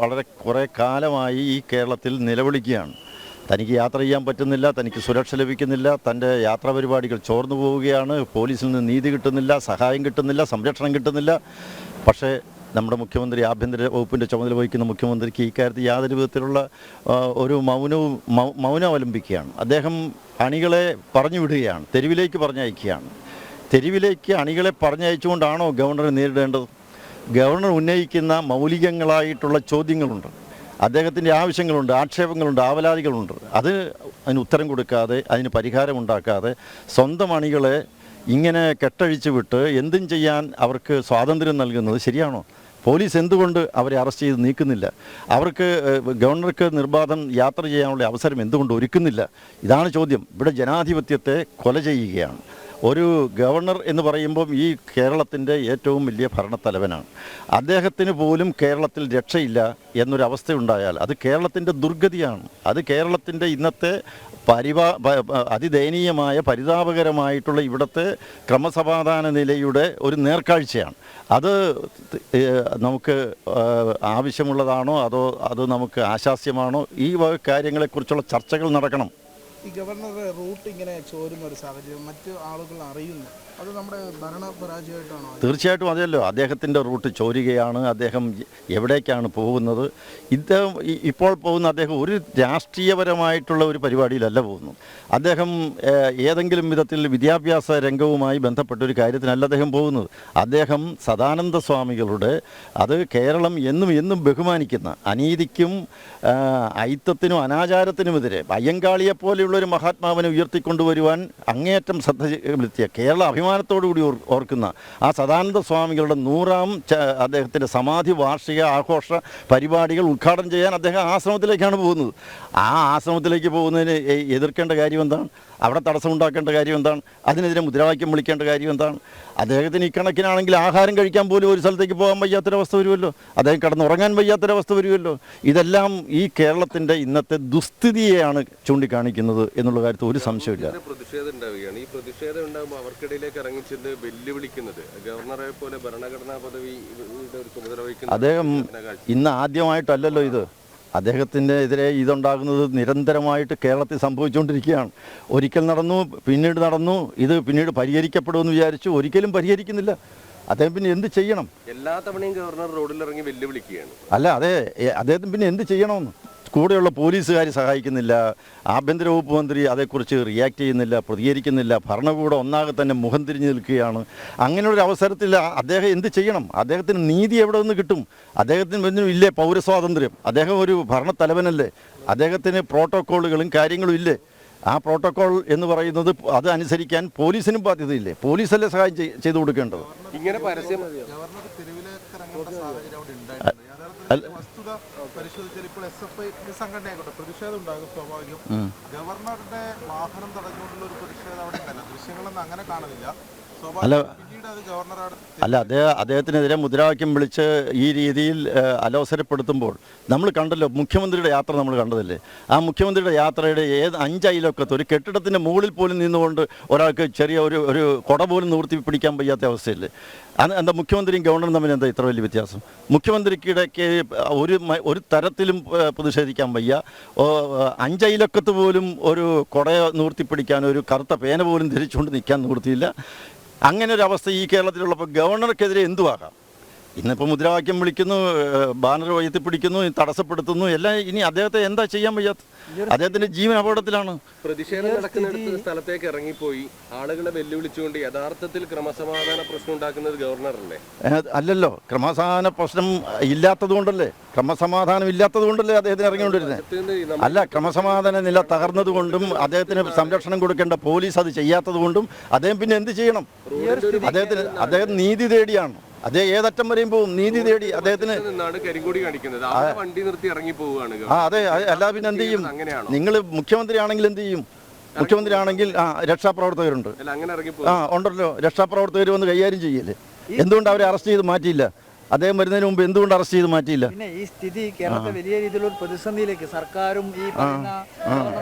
വളരെ കുറേ കാലമായി ഈ കേരളത്തിൽ നിലവിളിക്കുകയാണ്. തനിക്ക് യാത്ര ചെയ്യാൻ പറ്റുന്നില്ല തനിക്ക് സുരക്ഷ ലഭിക്കുന്നില്ല തന്റെ യാത്രാ പരിപാടികൾ ചോർന്നു പോവുകയാണ് പോലീസിൽ നിന്ന് നീതി കിട്ടുന്നില്ല സഹായം കിട്ടുന്നില്ല സംരക്ഷണം കിട്ടുന്നില്ല. പക്ഷേ നമ്മുടെ മുഖ്യമന്ത്രി ആഭ്യന്തര വകുപ്പിന്റെ ചുമതല വഹിക്കുന്ന മുഖ്യമന്ത്രിക്ക് ഈ കാര്യത്തിൽ യാതൊരു വിധത്തിലുള്ള ഒരു മൗനവും മൗനം അവലംബിക്കുകയാണ്. അദ്ദേഹം അണികളെ പറഞ്ഞു വിടുകയാണ് തെരുവിലേക്ക് പറഞ്ഞയക്കുകയാണ്. തെരുവിലേക്ക് അണികളെ പറഞ്ഞയച്ചുകൊണ്ടാണോ ഗവർണറെ നേരിടേണ്ടത്? ഗവർണർ ഉന്നയിക്കുന്ന മൗലികങ്ങളായിട്ടുള്ള ചോദ്യങ്ങളുണ്ട്. അദ്ദേഹത്തിന്റെ ആവശ്യങ്ങളുണ്ട് ആക്ഷേപങ്ങളുണ്ട് ആവലാതികളുണ്ട്. അത് അതിന് ഉത്തരം കൊടുക്കാതെ അതിന് പരിഹാരമുണ്ടാക്കാതെ സ്വന്തം അണികളെ ഇങ്ങനെ കെട്ടഴിച്ചു വിട്ട് എന്തും ചെയ്യാൻ അവർക്ക് സ്വാതന്ത്ര്യം നൽകുന്നത് ശരിയാണോ? പോലീസ് എന്തുകൊണ്ട് അവരെ അറസ്റ്റ് ചെയ്ത് നീക്കുന്നില്ല? അവർക്ക് ഗവർണർക്ക് നിർബാധം യാത്ര ചെയ്യാനുള്ള അവസരം എന്തുകൊണ്ട് ഒരുക്കുന്നില്ല? ഇതാണ് ചോദ്യം. ഇവിടെ ജനാധിപത്യത്തെ കൊല ചെയ്യുകയാണ്. ഒരു ഗവർണർ എന്ന് പറയുമ്പം ഈ കേരളത്തിന്റെ ഏറ്റവും വലിയ ഭരണത്തലവനാണ്. അദ്ദേഹത്തിന് പോലും കേരളത്തിൽ രക്ഷയില്ല എന്നൊരവസ്ഥയുണ്ടായാൽ അത് കേരളത്തിന്റെ ദുർഗതിയാണ്. അത് കേരളത്തിന്റെ ഇന്നത്തെ പരിപാ അതിദയനീയമായ പരിതാപകരമായിട്ടുള്ള ഇവിടുത്തെ ക്രമസമാധാന നിലയുടെ ഒരു നേർക്കാഴ്ചയാണ്. അത് നമുക്ക് ആവശ്യമുള്ളതാണോ അതോ അത് നമുക്ക് ആശാസ്യമാണോ? ഈ കാര്യങ്ങളെക്കുറിച്ചുള്ള ചർച്ചകൾ നടക്കണം. ഈ ഗവർണറുടെ റൂട്ട് ഇങ്ങനെ ചോരുന്ന ഒരു സാഹചര്യം മറ്റു ആളുകൾ അറിയുന്നു. അത് നമ്മുടെ ഭരണ പരാജയമായിട്ടാണോ തീർച്ചയായിട്ടും അതല്ലോ അദ്ദേഹത്തിന്റെ റൂട്ട് ചോരുകയാണ്. അദ്ദേഹം എവിടേക്കാണ് പോകുന്നത്? ഇദ്ദേഹം ഇപ്പോൾ പോകുന്ന അദ്ദേഹം ഒരു രാഷ്ട്രീയപരമായിട്ടുള്ള ഒരു പരിപാടിയിലല്ല പോകുന്നു. അദ്ദേഹം ഏതെങ്കിലും വിധത്തിൽ വിദ്യാഭ്യാസ രംഗവുമായി ബന്ധപ്പെട്ട ഒരു കാര്യത്തിനല്ല അദ്ദേഹം പോകുന്നത്. അദ്ദേഹം സദാനന്ദ സ്വാമികളുടെ അത് കേരളം എന്നും എന്നും ബഹുമാനിക്കുന്ന അനീതിക്കും ഐത്തത്തിനും അനാചാരത്തിനുമെതിരെ അയ്യങ്കാളിയെ പോലെയുള്ള ഒരു മഹാത്മാവിനെ ഉയർത്തിക്കൊണ്ടുവരുവാൻ അങ്ങേയറ്റം ശ്രദ്ധ ചെലുത്തിയ കേരള അഭിമാനത്തോടുകൂടി ഓർക്കുന്ന ആ സദാനന്ദ സ്വാമികളുടെ നൂറാം അദ്ദേഹത്തിന്റെ സമാധി വാർഷിക ആഘോഷ പരിപാടികൾ ഉദ്ഘാടനം ചെയ്യാൻ അദ്ദേഹം ആശ്രമത്തിലേക്കാണ് പോകുന്നത്. ആ ആശ്രമത്തിലേക്ക് പോകുന്നതിന് എതിർക്കേണ്ട കാര്യം എന്താണ്? അവിടെ തടസ്സമുണ്ടാക്കേണ്ട കാര്യം എന്താണ്? അതിനെതിരെ മുദ്രാവാക്യം വിളിക്കേണ്ട കാര്യം എന്താണ്? അദ്ദേഹത്തിന് ഇക്കണക്കിനാണെങ്കിൽ ആഹാരം കഴിക്കാൻ പോലും ഒരു സ്ഥലത്തേക്ക് പോകാൻ വയ്യാത്തൊരവസ്ഥ വരുമല്ലോ. അദ്ദേഹം കിടന്നുറങ്ങാൻ വയ്യാത്തൊരവസ്ഥ വരുമല്ലോ. ഇതെല്ലാം ഈ കേരളത്തിന്റെ ഇന്നത്തെ ദുസ്ഥിതിയെയാണ് ചൂണ്ടിക്കാണിക്കുന്നത്. എന്നുള്ള കാര്യത്തിൽ ഒരു സംശയമില്ല പ്രതിഷേധം ഉണ്ടാവുകയാണ്. ഈ പ്രതിഷേധം ഉണ്ടാകുമ്പോൾ അവർക്കിടയിലേക്ക് ഇറങ്ങിച്ചെന്ന് വെല്ലുവിളിക്കുന്നത് ഗവർണറെ പോലെ ഭരണഘടനാ പദവി ചുമതല അദ്ദേഹം ഇന്ന് ആദ്യമായിട്ടല്ലല്ലോ ഇത്. അദ്ദേഹത്തിന്റെ എതിരെ ഇതുണ്ടാകുന്നത് നിരന്തരമായിട്ട് കേരളത്തിൽ സംഭവിച്ചുകൊണ്ടിരിക്കുകയാണ്. ഒരിക്കൽ നടന്നു പിന്നീട് നടന്നു ഇത് പിന്നീട് പരിഹരിക്കപ്പെടുമെന്ന് വിചാരിച്ചു ഒരിക്കലും പരിഹരിക്കുന്നില്ല. അദ്ദേഹം പിന്നെ എന്ത് ചെയ്യണം? എല്ലാ തവണയും ഗവർണർ റോഡിലിറങ്ങി വെല്ലുവിളിക്കുകയാണ്. അല്ല അതെ അദ്ദേഹത്തിന് പിന്നെ എന്ത് ചെയ്യണമെന്ന്? കൂടെയുള്ള പോലീസുകാർ സഹായിക്കുന്നില്ല ആഭ്യന്തര വകുപ്പ് മന്ത്രി അതേക്കുറിച്ച് റിയാക്ട് ചെയ്യുന്നില്ല പ്രതികരിക്കുന്നില്ല ഭരണകൂടം ഒന്നാകെ തന്നെ മുഖം തിരിഞ്ഞു നിൽക്കുകയാണ്. അങ്ങനെയൊരു അവസരത്തിൽ അദ്ദേഹം എന്ത് ചെയ്യണം? അദ്ദേഹത്തിന് നീതി എവിടെ നിന്ന് കിട്ടും? അദ്ദേഹത്തിന് ഒന്നും ഇല്ലേ പൗരസ്വാതന്ത്ര്യം അദ്ദേഹം ഒരു ഭരണത്തലവനല്ലേ? അദ്ദേഹത്തിന് പ്രോട്ടോക്കോളുകളും കാര്യങ്ങളും ഇല്ലേ? ആ പ്രോട്ടോക്കോൾ എന്ന് പറയുന്നത് അത് അനുസരിക്കാൻ പോലീസിനും ബാധ്യതയില്ലേ? പോലീസല്ലേ സഹായം ചെയ്- ചെയ്തു കൊടുക്കേണ്ടത്? ഇങ്ങനെ പരസ്യം പരിശോധിച്ചാൽ ഇപ്പോൾ എസ് എഫ് ഐ സംഘടനയായിക്കോട്ടെ. പ്രതിഷേധം ഉണ്ടാകും സ്വാഭാവികം ഗവർണറുടെ വാഹനം തടഞ്ഞുകൊണ്ടുള്ള ഒരു പ്രതിഷേധം അവിടെ ഉണ്ടല്ല ദൃശ്യങ്ങളൊന്നും അങ്ങനെ കാണുന്നില്ല. അത് അല്ല അദ്ദേഹം അദ്ദേഹത്തിനെതിരെ മുദ്രാവാക്യം വിളിച്ച് ഈ രീതിയിൽ അലോസരപ്പെടുത്തുമ്പോൾ നമ്മൾ കണ്ടല്ലോ മുഖ്യമന്ത്രിയുടെ യാത്ര നമ്മൾ കണ്ടതല്ലേ? ആ മുഖ്യമന്ത്രിയുടെ യാത്രയുടെ ഏത് അഞ്ചയിലൊക്കത്ത് ഒരു കെട്ടിടത്തിന്റെ മുകളിൽ പോലും നിന്നുകൊണ്ട് ഒരാൾക്ക് ചെറിയ ഒരു ഒരു കുട പോലും നിവർത്തി പിടിക്കാൻ വയ്യാത്ത അവസ്ഥയില്ലേ? എന്താ മുഖ്യമന്ത്രിയും ഗവർണറും തമ്മിൽ എന്താ ഇത്ര വലിയ വ്യത്യാസം? മുഖ്യമന്ത്രിക്കിടയ്ക്ക് ഒരു ഒരു തരത്തിലും പ്രതിഷേധിക്കാൻ വയ്യ. അഞ്ചയിലൊക്കത്ത് പോലും ഒരു കുട നിവർത്തിപ്പിടിക്കാൻ ഒരു കറുത്ത പേന പോലും ധരിച്ചുകൊണ്ട് നിൽക്കാൻ നിവൃത്തിയില്ല. അങ്ങനെ ഒരു അവസ്ഥ ഈ കേരളത്തിലുള്ളപ്പോൾ ഗവർണർക്കെതിരെ എന്തുവാകാം? ഇന്നിപ്പോൾ മുദ്രാവാക്യം വിളിക്കുന്നു ബാനർ പിടിക്കുന്നു തടസ്സപ്പെടുത്തുന്നു എല്ലാം ഇനി അദ്ദേഹത്തെ എന്താ ചെയ്യാൻ വയ്യാത്ത? അദ്ദേഹത്തിന്റെ ജീവൻ അപകടത്തിലാണ്. പ്രതിഷേധം നടക്കുന്ന സ്ഥലത്തേക്ക് ഇറങ്ങിപ്പോയി. ആളുകളെ വെല്ലുവിളിച്ചുകൊണ്ട് യഥാർത്ഥത്തിൽ ക്രമസമാധാന പ്രശ്നം ഉണ്ടാക്കുന്നത് ഗവർണറല്ലേ? അല്ലല്ലോ. ക്രമസമാധാന പ്രശ്നം ഇല്ലാത്തത് കൊണ്ടല്ലേ ക്രമസമാധാനം ഇല്ലാത്തത് കൊണ്ടല്ലേ അദ്ദേഹത്തിന് ഇറങ്ങിക്കൊണ്ടിരുന്നത് അല്ല ക്രമസമാധാന നില തകർന്നതുകൊണ്ടും അദ്ദേഹത്തിന് സംരക്ഷണം കൊടുക്കേണ്ട പോലീസ് അത് ചെയ്യാത്തത് കൊണ്ടും അദ്ദേഹം പിന്നെ എന്ത് ചെയ്യണം? അദ്ദേഹത്തിന് അദ്ദേഹം നീതി തേടിയാണ്. അദ്ദേഹം ഏതറ്റം വരെയും പോവും. നീതി തേടി അദ്ദേഹത്തിന് കരിങ്കൊടി കാണിക്കുന്നത്. വണ്ടി നിർത്തി ഇറങ്ങി പോവുകയാണ് ആ അതെ എല്ലാ അല്ലാതെ പിന്നെ എന്ത് ചെയ്യും? നിങ്ങൾ മുഖ്യമന്ത്രി ആണെങ്കിൽ എന്ത് ചെയ്യും? മുഖ്യമന്ത്രി ആണെങ്കിൽ ആ രക്ഷാപ്രവർത്തകരുണ്ട്. അല്ല അങ്ങനെ ഇറങ്ങി ആ ഉണ്ടല്ലോ രക്ഷാപ്രവർത്തകർ വന്ന് കൈകാര്യം ചെയ്യല്ലേ എന്തുകൊണ്ട് അവരെ അറസ്റ്റ് ചെയ്ത് മാറ്റിയില്ല? അദ്ദേഹം വരുന്നതിന് മുമ്പ് എന്തുകൊണ്ട് അറസ്റ്റ് ചെയ്ത് മാറ്റിയില്ല? പിന്നെ ഈ സ്ഥിതി കേരളത്തെ വലിയ രീതിയിലുള്ള പ്രതിസന്ധിയിലേക്ക് സർക്കാരും ഈ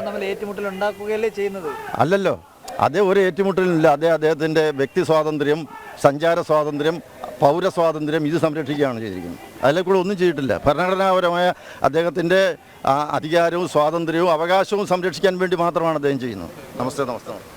തമ്മിൽ ഏറ്റുമുട്ടൽ ഉണ്ടാക്കുകയല്ലേ ചെയ്യുന്നത്? അല്ലല്ലോ. അദ്ദേഹം ഒരു ഏറ്റുമുട്ടലില്ല അതേ അദ്ദേഹത്തിന്റെ വ്യക്തി സ്വാതന്ത്ര്യം സഞ്ചാര സ്വാതന്ത്ര്യം പൗരസ്വാതന്ത്ര്യം ഇത് സംരക്ഷിക്കുകയാണ് ചെയ്തിരിക്കുന്നത്. അതിലെ കൂടെ ഒന്നും ചെയ്തിട്ടില്ല. ഭരണഘടനാപരമായ അദ്ദേഹത്തിന്റെ അധികാരവും സ്വാതന്ത്ര്യവും അവകാശവും സംരക്ഷിക്കാൻ വേണ്ടി മാത്രമാണ് അദ്ദേഹം ചെയ്യുന്നത്. നമസ്തേ നമസ്തേ.